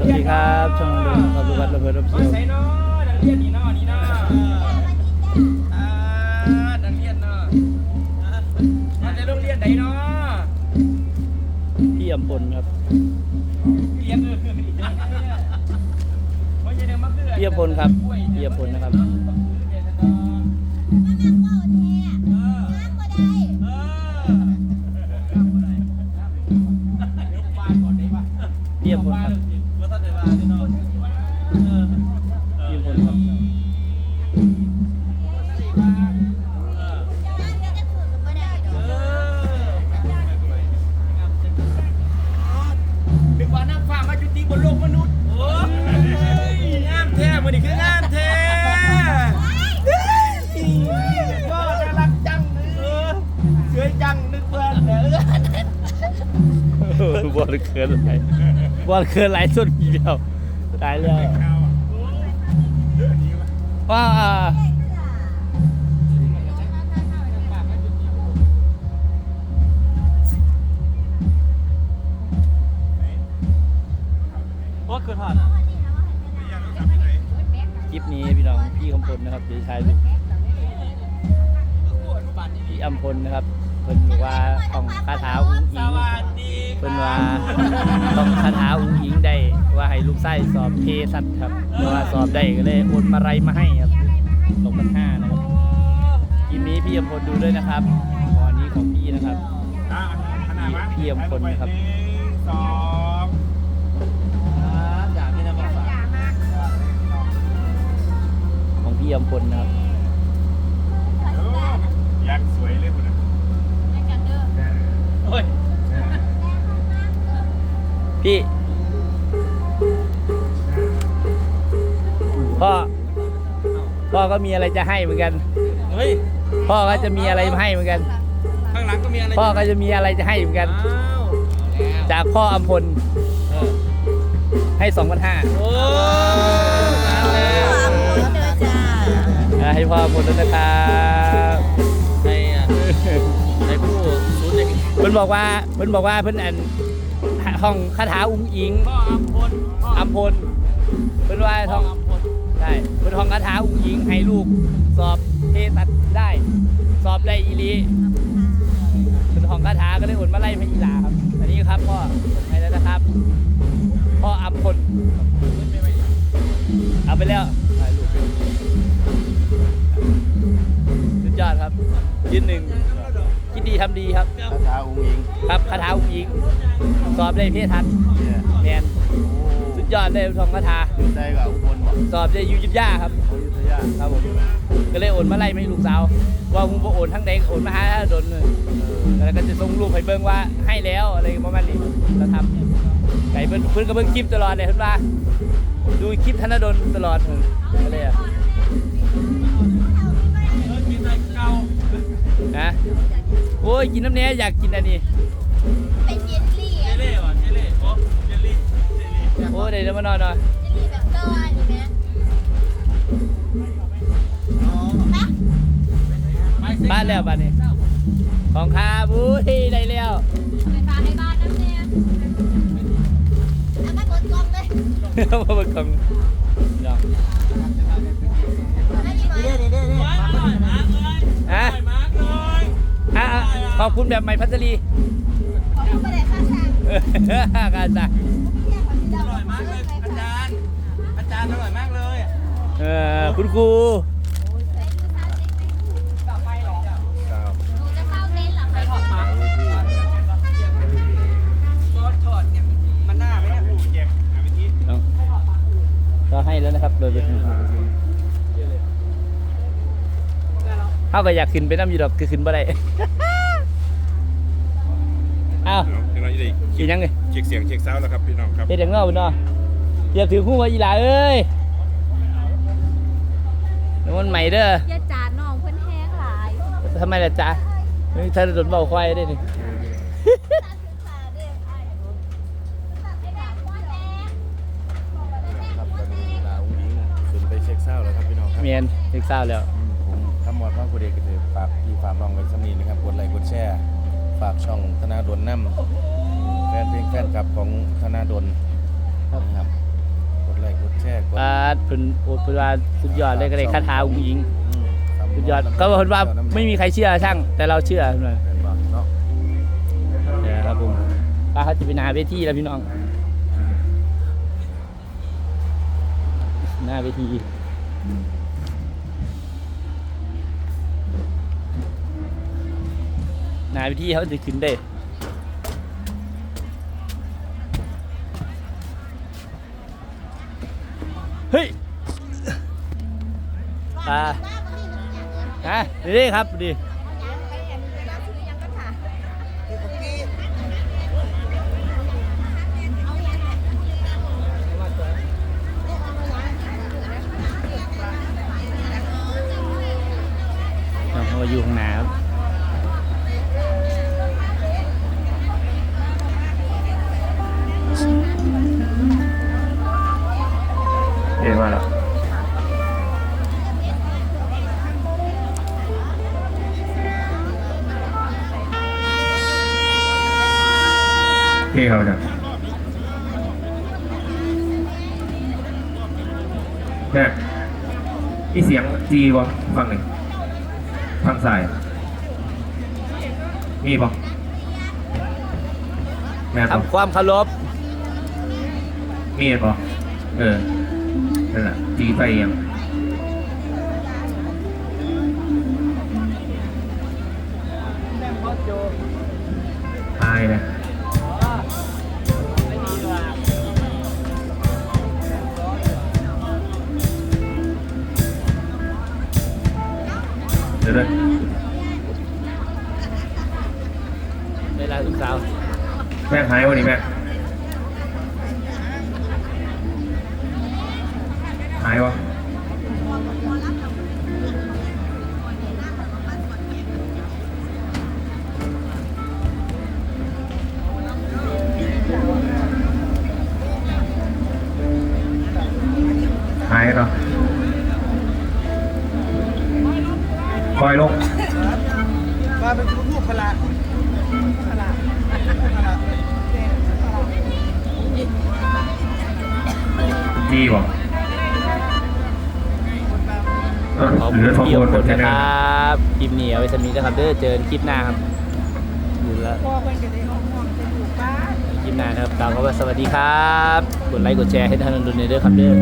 สวัสดีครับช่องเดินขอบคุณวัดระเบิดรับเชียวใส่เนาะนักเรียนนี่เนาะนี่เนาะอ่านักเรียนเนาะมาจากโรงเรียนไหนเนาะพี่อำพลครับเรียนเออเพราะฉะนั้นมันคือพี่อำพลครับพี่อำพลนะครับ พี่อำพลครับนึกว่านักฟ้ามาจุติบนโลกมนุษย์โอ้ยงามแท้มันนี่คืองามแท้ก็น่ารักจังเออสวยจังนึกว่าเออบอลเคินไหล บอลเคินไหลสุดเดียวตายแล้วว่าว่าเกิดผ่านคลิปนี้พี่น้องพี่คำพลนะครับเดี๋ยวชายพี่อัมพลนะครับ เพิ่นบอกว่าของคาถาอุ้งอิงเพิ่นว่าต้องคาถาอุ้งอิงได้ว่าให้ลูกไส้สอบเพสัตครับเพราะว่าสอบได้ก็เลยโอนมาไรมาให้ครับสองพันห้านะครับคลิปนี้พี่อำพลดูด้วยนะครับขอนนี้ของพี่นะครับพี่อำพลนะครับสองของพี่อำพลนะครับ พ่อ พ่อก็มีอะไรจะให้เหมือนกัน เฮ้ย พ่อก็จะมีอะไรมาให้เหมือนกัน ข้างหลังก็มีอะไรพ่อก็จะมีอะไรจะให้เหมือนกัน อ้าวแล้วจากพ่ออำพลเออให้สองพันห้าโอ้มาแล้วให้พ่ออำพลด้วยนะครับในอะในผู้ศูนย์เด็กเพิ่นบอกว่าเพิ่นบอกว่าเพิ่นอันห้องคาถาอุ้งอิงพ่ออัมพลพ่ออำพลเพิ่นว่าพ่อห้อง อัมพล ใช่เพิ่นห้องคาถาอุ้งอิงให้ลูก สอบเทตัดได้ สอบได้อีหลีเพิ่นห้องคาถาก็เลยโอนมาไล่พระอีหลาครับ อันนี้ครับพ่อผมให้แล้วนะครับพ่ออำพลเอาไปแล้วถ่ายรูปสุดยอดครับยืนหนึ่งคิดดีทำดีครับคาถาองค์หญิงครับคาถาอุ้งอิง สอบได้เพศทันเนี่ยแมนสุด ยอดเลยทองคาถาอยู่ใจกับอุบลบอกสอบได้อยูยุทธยาครับอยุธยาครับผมก็เลยโอนมาไล่ไม่ลูกสาว ว่ามึงบ่โอนทั้งเด็กโอนมาหาโดนเลยแล้วก็จะส่งรูปให้เบิ่งว่าให้แล้วอะไรประมาณนี้เราทำไก่เพิ่นเพิ่นก็เบิ่งคลิปตลอดเลยเพิ่นว่าดูคลิปธนดลตลอดเลยอะไรอะเออมีแต่เก่านะโอ้ยกินน้ำเนี้ยอยากกินอันนี้เป็น อ้ยเดี๋ยวมานอนหน่อยเยลลี่แบบเตอร์นี่ไหมปะบ้านแล้วบ้านนี้ ของข้าบุ้ยได้แล้วไปฝากให้บ้านน้ำเนี่ยเอามาเปิดกล่องเลยเอามาเบิ่งของเนาะให้ดีไหมมาหน่อยมาเลยฮะมาเลยอะอะขอบคุณแบบใหม่พัชรีขอบคุณประเด็นข้างทางเออการจ้าจารย์อร่อยมากเลยเออคุณครูหนูจะเข้าเต็นท์เหรอคะถอดมาซอสถอดเนี่ยมันหน้าไหมเนี่ยเจ็บหาวิธีเอาก็ให้แล้วนะครับโดยเป็นเขาก็อยากขึ้นไปน้ำอยู่ดอกคือขึ้นบ่ได้อ้าวเดี๋ยวเราจะได้กินยังไงเช็คเสียงเช็คซาวด์แล้วครับพี่น้องครับ เฮ็ดอย่างเงาเนาะ เรียกถือคู่ว่าอีหลาเอ้ยน้ำมันใหม่เด้ออย่าจานน้องเพิ่นแห้งหลายทำไมล่ะจ๊ะนี่ถ้าโดนเบาควายได้นี่ครับตอนนี้ลาองค์หญิงขึ้นไปเช็คเศร้าแล้วครับพี่น้องครับเมียนเด็กสาวแล้ว อืมผมทำหมดว่าผู้เด็กก็จะฝากพี่ฝากน้องไว้สำนีนะครับกดไลค์กดแชร์ฝากช่องธนาดลน้ำแฟนเพลงแฟนคลับของธนาดลนะครับ เพิ่นโอ้เพิ่นว่าสุดยอดเลยก็เลยคาถาอุ้งอิงอืมสุดยอดก็เพิ่นว่าไม่มีใครเชื่อช่าง แต่เราเชื่อเพิ่นว่าเป็นบ่เนาะเดี๋ยวครับผมป้าเขาจะไปหนาเวทีแล้วพี่น้องหน้าเวทีหน้าเวทีเขาจะขึ้นได้ เฮ้ยอ่าฮะนี่ครับดี เห็นมาแล้วเท่เขาเนี่ยแม่มีเสียงจีวะฟังหนึ่งฟังสายมีปะแม่ปะทำความเคารพมีดปะเออ นั่นแหละจีไฟเอียังตายเลยเดี๋ยวเลยเวลาลูกสาว แม่งหายวันนี้แม่งหายวะหายเหรอคอยลงมาเป็นลูกพลาพลาพลาดีบ่เขอบคุณอสองพี่คอนงหมคนนะครับคลิปนี้เอาไว้สมีนะครับเด้อเจอคลิปหน้าครับอยู่แล้วพ่อเพิ่นก็ได้ห้องห้องานคลิปหน้านะครับกล่าวคำว่าสวัสดีครับ กดไลค์กดแชร์ให้ท่านดูในเด้อครับเด้อ